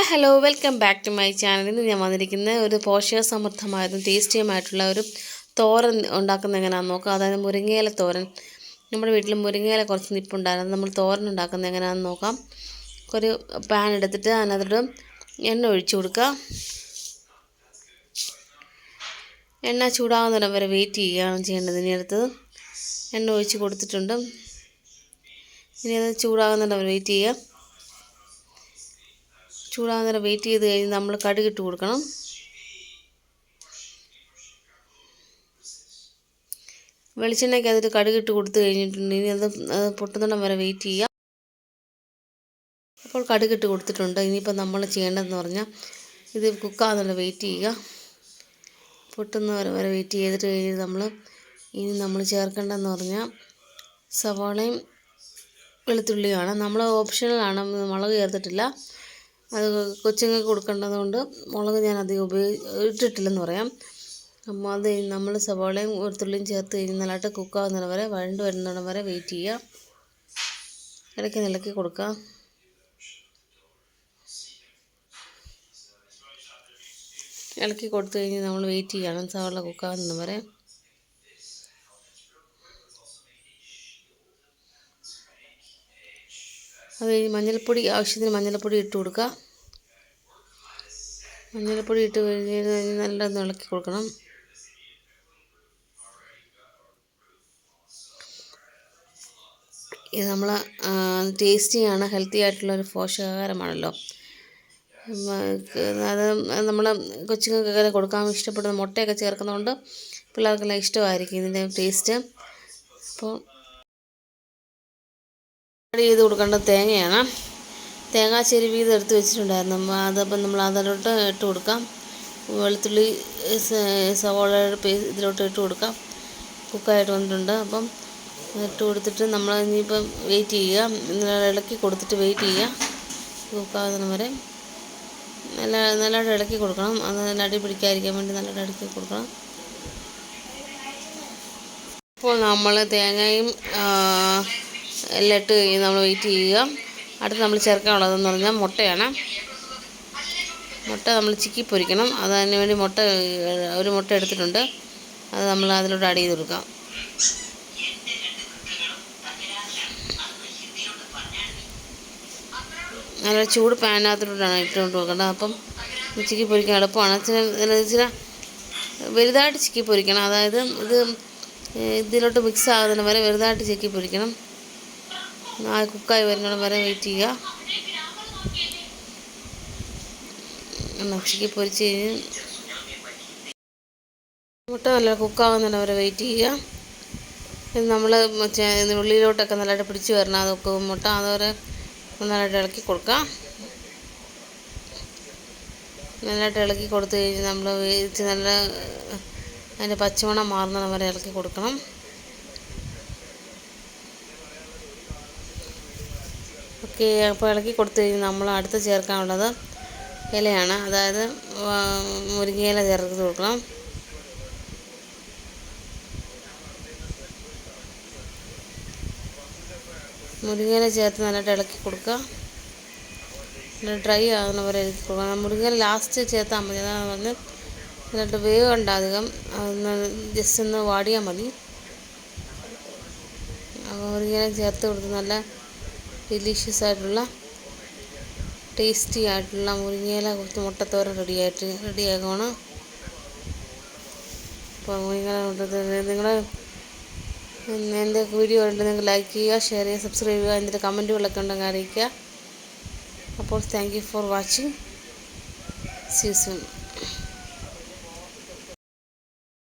Hi hello welcome back to my channel. ഇന്ന് ഞാൻ വന്നിരിക്കുന്ന ഒരു പോഷകസമൃദ്ധമായതും ടേസ്റ്റിയുമായിട്ടുള്ള ഒരു തോരൻ ഉണ്ടാക്കുന്ന എങ്ങനെയാണെന്ന് നോക്കാം. അതായത് മുരിങ്ങയില തോരൻ. നമ്മുടെ വീട്ടിൽ മുരിങ്ങയില കുറച്ച് നിപ്പുണ്ടായിരുന്നു. നമ്മൾ തോരൻ ഉണ്ടാക്കുന്നത് എങ്ങനെയാണെന്ന് നോക്കാം. ഒരു പാൻ എടുത്തിട്ട് അതിനകത്തോട്ട് എണ്ണ ഒഴിച്ചു കൊടുക്കുക. എണ്ണ ചൂടാകുന്നിടം വരെ വെയിറ്റ് ചെയ്യുകയാണ് ചെയ്യേണ്ടത് ഇനി അടുത്തത് എണ്ണ ഒഴിച്ച് കൊടുത്തിട്ടുണ്ട്. ഇനി അത് ചൂടാകുന്നിടം വെയിറ്റ് ചെയ്യുക. ചൂടാകുന്നേരം വെയിറ്റ് ചെയ്ത് കഴിഞ്ഞ് നമ്മൾ കടുകിട്ട് കൊടുക്കണം. വെളിച്ചെണ്ണയ്ക്ക് അതിൽ കടുകിട്ട് കൊടുത്തു കഴിഞ്ഞിട്ടുണ്ടെങ്കിൽ ഇനി അത് പൊട്ടുന്നിടം വരെ വെയിറ്റ് ചെയ്യാം. അപ്പോൾ കടുകിട്ട് കൊടുത്തിട്ടുണ്ട്. ഇനിയിപ്പോൾ നമ്മൾ ചെയ്യേണ്ടതെന്ന് പറഞ്ഞാൽ ഇത് കുക്കാകുന്നുള്ള വെയിറ്റ് ചെയ്യുക. പൊട്ടുന്ന വരെ വരെ വെയിറ്റ് ചെയ്തിട്ട് കഴിഞ്ഞ് നമ്മൾ ഇനി നമ്മൾ ചേർക്കേണ്ടതെന്ന് പറഞ്ഞാൽ സവാളയും വെളുത്തുള്ളിയുമാണ്. നമ്മൾ ഓപ്ഷണലാണ് മുളക് ചേർത്തിട്ടില്ല. അത് കൊച്ചുങ്ങൾക്ക് കൊടുക്കേണ്ടതുകൊണ്ട് മുളക് ഞാൻ അധികം ഉപയോഗി ഇട്ടിട്ടില്ലെന്ന് പറയാം. അപ്പോൾ അത് നമ്മൾ സവാളയും ഒരു തുള്ളിയും ചേർത്ത് കഴിഞ്ഞ് നല്ലതായിട്ട് കുക്കാവുന്നിടം വരെ വഴണ്ട് വരുന്നിടം വരെ വെയിറ്റ് ചെയ്യുക ഇടയ്ക്ക് നിലക്കി കൊടുക്കുക ഇളക്കി കൊടുത്തു കഴിഞ്ഞ് നമ്മൾ വെയിറ്റ് ചെയ്യണം. സവാള കുക്കാവുന്നതിന് വരെ. അത് മഞ്ഞൾപ്പൊടി ആവശ്യത്തിന് മഞ്ഞൾപ്പൊടി ഇട്ട് കൊടുക്കുക. മഞ്ഞൾപ്പൊടി ഇട്ട് കഴിഞ്ഞ് കഴിഞ്ഞ് നല്ലൊന്ന് ഇളക്കി കൊടുക്കണം. ഇത് നമ്മൾ ടേസ്റ്റിയാണ് ഹെൽത്തി ആയിട്ടുള്ളൊരു പോഷകാഹാരമാണല്ലോ. അത് നമ്മൾ കൊച്ചുങ്ങൾക്കൊക്കെ കൊടുക്കാൻ ഇഷ്ടപ്പെടുന്ന മുട്ടയൊക്കെ ചേർക്കുന്നതുകൊണ്ട് പിള്ളേർക്കെല്ലാം ഇഷ്ടമായിരിക്കും ഇതിന്റെ ടേസ്റ്റ് അപ്പോൾ ആഡ് ചെയ്ത് കൊടുക്കേണ്ടത് തേങ്ങയാണ്. തേങ്ങ ചെരുവി ഇത് എടുത്ത് വെച്ചിട്ടുണ്ടായിരുന്നു. അതപ്പം നമ്മൾ അതിലോട്ട് ഇട്ട് കൊടുക്കാം. വെളുത്തുള്ളി സവോളയുടെ ഇതിലോട്ട് ഇട്ട് കൊടുക്കാം. കുക്കായിട്ട് വന്നിട്ടുണ്ട്. അപ്പം ഇട്ട് കൊടുത്തിട്ട് നമ്മൾ ഇനിയിപ്പം വെയിറ്റ് ചെയ്യുക. ഇളക്കി കൊടുത്തിട്ട് വെയിറ്റ് ചെയ്യുക. കുക്കാകുന്ന വരെ നല്ല നല്ലതായിട്ട് ഇളക്കി കൊടുക്കണം. അത് നല്ല അടി പിടിക്കാതിരിക്കാൻ വേണ്ടി നല്ലതായിട്ട് ഇളക്കി കൊടുക്കണം. അപ്പോൾ നമ്മൾ തേങ്ങയും എല്ലാം ഇട്ട് കഴിഞ്ഞ് നമ്മൾ വെയിറ്റ് ചെയ്യുക. അടുത്ത് നമ്മൾ ചേർക്കാനുള്ളതെന്ന് പറഞ്ഞാൽ മുട്ടയാണ്. മുട്ട നമ്മൾ ചിക്കി പൊരിക്കണം. അതിന് വേണ്ടി മുട്ട ഒരു മുട്ട എടുത്തിട്ടുണ്ട്. അത് നമ്മൾ അതിലോട്ട് ആഡ് ചെയ്ത് കൊടുക്കാം. നല്ല ചൂട് പാനിനകത്തോട്ടാണ് ഇട്ടുകൊണ്ട് നോക്കേണ്ടത് അപ്പം ചിക്കി പൊരിക്കാൻ എളുപ്പമാണ്. ചില ചില വലുതായിട്ട് ചിക്കി പൊരിക്കണം. അതായത് ഇത് ഇതിലോട്ട് മിക്സ് ആകുന്നതിന് വരെ വലുതായിട്ട് ചിക്കി പൊരിക്കണം. ആ കുക്കായി വരുന്നോളം വരെ വെയിറ്റ് ചെയ്യുക. ചിക്കി പൊരിച്ച് കഴിഞ്ഞ് മുട്ട നല്ല കുക്കാവുന്നിടം വരെ വെയിറ്റ് ചെയ്യുക. നമ്മൾ ഉള്ളിലോട്ടൊക്കെ നല്ലതായിട്ട് പിടിച്ച് വരണം. അതൊക്കെ മുട്ട അതുവരെ നല്ലതായിട്ട് ഇളക്കി കൊടുക്കാം നല്ലതായിട്ട് ഇളക്കി കൊടുത്തു കഴിഞ്ഞ് നമ്മൾ വേവിച്ച് നല്ല അതിന്റെ പച്ചമണം മാറുന്നിടം വരെ ഇളക്കി കൊടുക്കണം. ഓക്കെ അപ്പോൾ ഇളക്കി കൊടുത്തു കഴിഞ്ഞ് നമ്മൾ അടുത്ത് ചേർക്കാനുള്ളത് ഇലയാണ്. അതായത് മുരിങ്ങയില ചേർത്ത് കൊടുക്കണം. മുരിങ്ങയില ചേർത്ത് നല്ലതായിട്ട് ഇളക്കി കൊടുക്കുക. ഡ്രൈ ആകുന്ന പോലെ ഇളക്കി കൊടുക്കുക. മുരിങ്ങയില ലാസ്റ്റ് ചേർത്താൽ മതി. അതാണ് പറഞ്ഞ് എന്നിട്ട് വേവണ്ട അധികം. ജസ്റ്റ് ഒന്ന് വാടിയാൽ മതി. അപ്പോൾ മുരിങ്ങയില ചേർത്ത് കൊടുത്ത് നല്ല ഡെലീഷ്യസ് ആയിട്ടുള്ള ടേസ്റ്റി ആയിട്ടുള്ള മുരിങ്ങയില കുറച്ച് മുട്ടത്തോരൻ റെഡിയായിട്ട് റെഡിയാക്കുകയാണ് അപ്പോൾ മുരിങ്ങയില നിങ്ങൾ എന്റെ വീഡിയോ ഉണ്ട്? നിങ്ങൾ ലൈക്ക് ചെയ്യുക ഷെയർ ചെയ്യുക സബ്സ്ക്രൈബ് ചെയ്യുക എന്നിട്ട് കമന്റുകളൊക്കെ ഉണ്ടെങ്കിൽ അറിയിക്കുക. അപ്പോൾ thank you for watching see soon